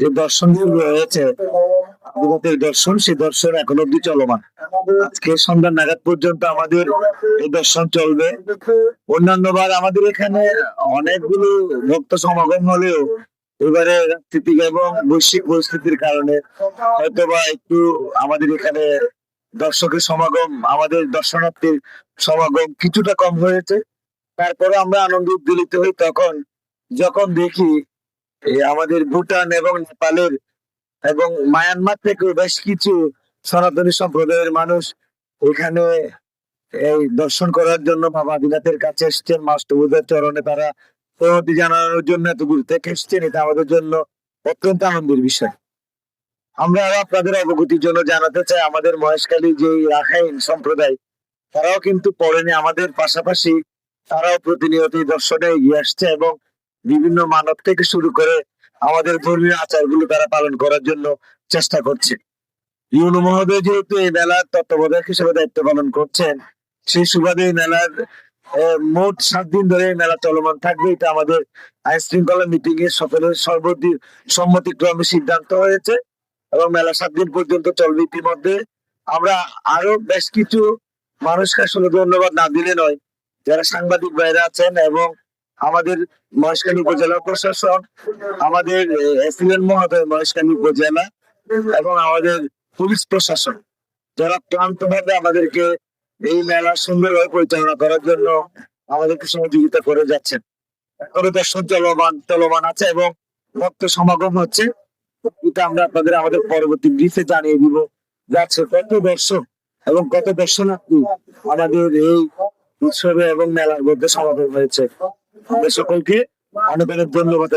যে দর্শন শুরু হয়েছে দর্শন, সেই দর্শন এখন অব্দি চলমান। আজকে সন্ধ্যা নাগাদ পর্যন্ত আমাদের এই দর্শন চলবে। অন্যান্য বার আমাদের এখানে অনেকগুলো ভক্ত সমাগম হলেও এবারে রাজনীতিক এবং বৈশ্বিক পরিস্থিতির কারণে হয়তোবা একটু আমাদের এখানে দর্শকের সমাগম, আমাদের দর্শনার্থীর সমাগম কিছুটা কম হয়েছে। তারপরে আমরা আনন্দ উদ্দোলিত হই তখন যখন দেখি আমাদের ভুটান এবং নেপালের এবং মায়ানমার থেকে বেশ কিছু সনাতনী সম্প্রদায়ের মানুষ এখানে এই দর্শন করার জন্য বাবা আদিনাথের কাছে এসছেন। মাস্টবুদের চরণে তারা প্রণতি জানানোর জন্য এত দূর থেকে এসছেন। এটা আমাদের জন্য অত্যন্ত আনন্দের বিষয়। আমরা আরও আপনাদের অবগতির জন্য জানাতে চাই, আমাদের মহেশখালী যে রাখাইন সম্প্রদায়, তারাও কিন্তু পড়েনি। আমাদের পাশাপাশি তারাও প্রতিনিয়ত দর্শনে এগিয়ে আসছে এবং বিভিন্ন মানব থেকে শুরু করে আমাদের ধর্মীয় আচারগুলো তারা পালন করার জন্য চেষ্টা করছে। ইউনো মহোদয় যেহেতু এই মেলার তত্ত্বাবধায়ক হিসেবে দায়িত্ব পালন করছেন, সেই সুবাদে এই মেলার মোট সাত দিন ধরে এই মেলা চলমান থাকবে। এটা আমাদের আইন শৃঙ্খলা মিটিং এ সকলের সর্বদি, সম্মতিক্রমে সিদ্ধান্ত হয়েছে এবং মেলা সাত দিন পর্যন্ত চলবে ইতিমধ্যে। আমরা আরও বেশ কিছু মানুষকে আসলে ধন্যবাদ না দিলে নয়, যারা সাংবাদিক বাইরে আছেন এবং আমাদের মহেশখালী উপজেলা প্রশাসন, আমাদের এসিলেন মহোদয় মহেশখালী উপজেলা এবং আমাদের পুলিশ প্রশাসন যারা ক্লান্ত ভাবে আমাদেরকে এই মেলা সুন্দরভাবে পরিচালনা করার জন্য আমাদেরকে সহযোগিতা করে যাচ্ছেন। এখনও দর্শন চলমান চলমান আছে এবং ভক্ত সমাগম হচ্ছে। এটা আমরা আপনাদের আমাদের পরবর্তী ব্রিফে জানিয়ে দিব যাচ্ছে কত দর্শক এবং কত দর্শনার্থী আমাদের এই উৎসবে এবং মেলার মধ্যে সমাগম হয়েছে। আমাদের সকলকে অনেক ধন্যবাদ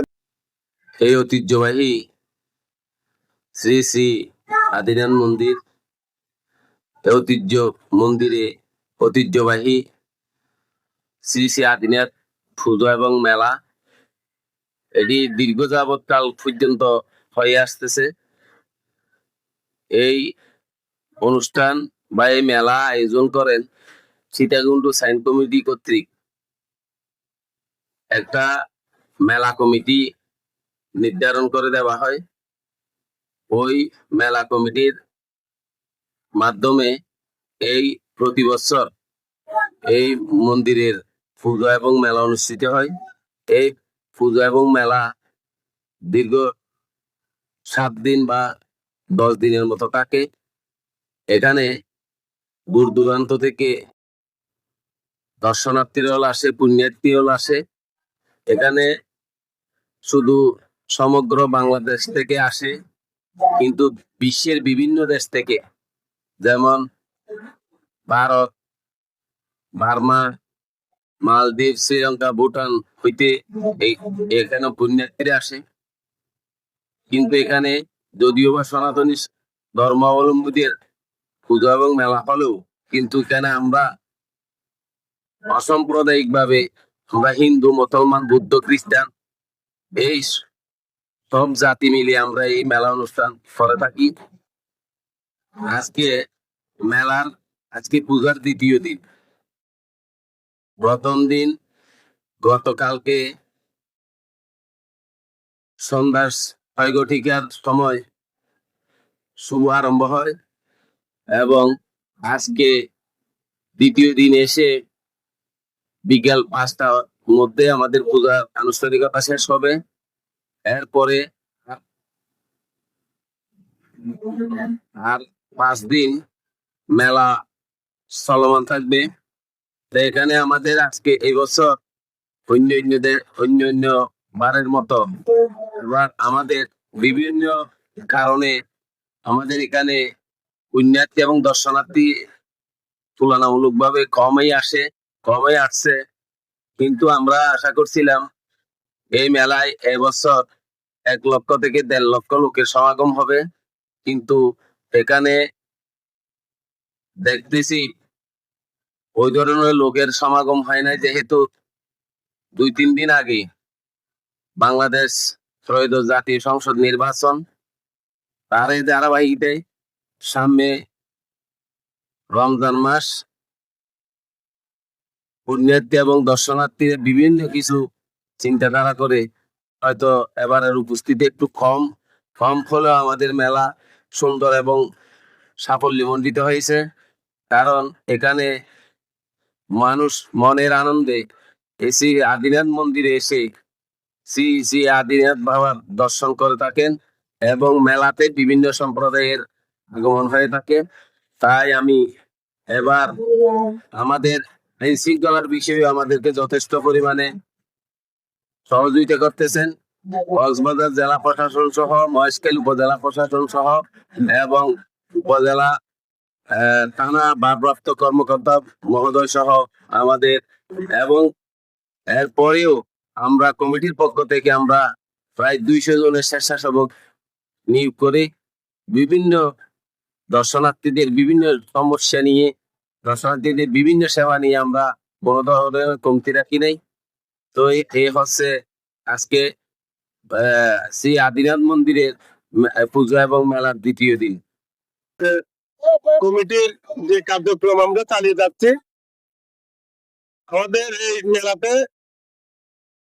এই ঐতিহ্যবাহী শ্রী শ্রী আদিনাথ মন্দির ঐতিহ্য মন্দিরে ঐতিহ্যবাহী শ্রী শ্রী আদিনাথ পুজো এবং মেলা এটি দীর্ঘ যাবৎকাল পর্যন্ত হয়ে আসতেছে। এই অনুষ্ঠান বা এই মেলা আয়োজন করেন সীতাকুণ্ড সাইন কমিটি কর্তৃক। একটা মেলা কমিটি নির্ধারণ করে দেওয়া হয়। ওই মেলা কমিটির মাধ্যমে এই প্রতি বছর এই মন্দিরের পূজা এবং মেলা অনুষ্ঠিত হয়। এই পূজা এবং মেলা দীর্ঘ সাত দিন বা দশ দিনের মতো থাকে এখানে দূর দূরান্ত থেকে দর্শনার্থীরাও আসে, পুণ্যার্থীরাও আসে। এখানে শুধু সমগ্র বাংলাদেশ থেকে আসে, কিন্তু বিশ্বের বিভিন্ন দেশ থেকে, যেমন ভারত, বার্মা, মালদ্বীপ, শ্রীলঙ্কা, ভুটান হইতে এখানে পুণ্যার্থীরা আসে। কিন্তু এখানে যদিও বা সনাতনী ধর্মাবলম্বীদের পূজা এবং মেলা হলেও, কিন্তু এখানে আমরা অসাম্প্রদায়িক ভাবে আমরা হিন্দু, মুসলমান, বুদ্ধ, খ্রিস্টান, এই সব জাতি মিলিয়ে আমরা এই মেলা অনুষ্ঠান করে থাকি। আজকে মেলার, আজকে পূজার দ্বিতীয় দিন। প্রথম দিন গতকালকে সন্ধ্যার ছয় সময় শুভ আরম্ভ হয় এবং আজকে দ্বিতীয় দিন এসে বিকেল পাঁচটার মধ্যে আমাদের পূজার আনুষ্ঠানিকতা শেষ হবে। এরপরে আর পাঁচ দিন মেলা চলমান থাকবে। তো এখানে আমাদের আজকে এই বছর অন্য অন্যদের অন্য অন্য বারের মতো এবার আমাদের বিভিন্ন কারণে আমাদের এখানে পুণ্যার্থী এবং দর্শনার্থী তুলনামূলকভাবে কমই আসে। কমই আসছে। কিন্তু আমরা আশা করছিলাম এই মেলায় এবছর এক লক্ষ থেকে দেড় লক্ষ লোকের সমাগম হবে। কিন্তু এখানে দেখতেছি ওই ধরনের লোকের সমাগম হয় না যেহেতু দুই, তিন দিন আগে বাংলাদেশ ত্রয়োদশ জাতীয় সংসদ নির্বাচন। তার এই ধারাবাহিকতায় সামনে রমজান মাস পুণ্যার্থী এবং দর্শনার্থী বিভিন্ন কিছু চিন্তাধারা করে হয়তো এবারের উপস্থিতি একটু কম। কম হলেও আমাদের মেলা সুন্দর এবং সাফল্যমণ্ডিত হয়েছে। কারণ এখানে মানুষ মনের আনন্দে এসে আদিনাথ মন্দিরে এসে শ্রী শ্রী আদিনাথ বাবার দর্শন করে থাকেন এবং মেলাতে বিভিন্ন সম্প্রদায়ের আগমন হয়ে থাকে। তাই আমি এবার আমাদের আইন শৃঙ্খলার বিষয়ে আমাদেরকে যথেষ্ট পরিমাণে সহযোগিতা করতেছেন। কক্সবাজার জেলা প্রশাসন সহ, মহেশখালী উপজেলা প্রশাসন সহ এবং উপজেলা থানা ভারপ্রাপ্ত কর্মকর্তা মহোদয় সহ আমাদের এবং এরপরেও আমরা কমিটির পক্ষ থেকে আমরা প্রায় দুইশো জনের স্বেচ্ছাসেবক নিয়োগ করে বিভিন্ন দর্শনার্থীদের বিভিন্ন সমস্যা নিয়ে দর্শনার্থীদের বিভিন্ন সেবা নিয়ে আমরা কোনো ধরনের কমতি রাখি নাই। তো এই- হচ্ছে আজকে শ্রী আদিনাথ মন্দিরের পূজা এবং মেলার দ্বিতীয় দিন। কমিটির যে কার্যক্রম আমরা চালিয়ে যাচ্ছি, আমাদের এই মেলাতে গতকালকে একটা- একটা গতকালকে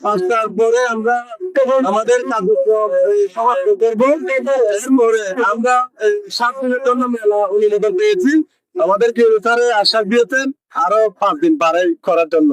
পাঁচটার পরে আমরা আমাদের কার্যক্রম সমাপ্ত করব। এরপরে আমরা সাত দিনের জন্য মেলা অনুমোদন পেয়েছি। আমাদের কেউ স্যারে আশ্বাস দিয়েছেন, আরও পাঁচ দিন পারে করার জন্য।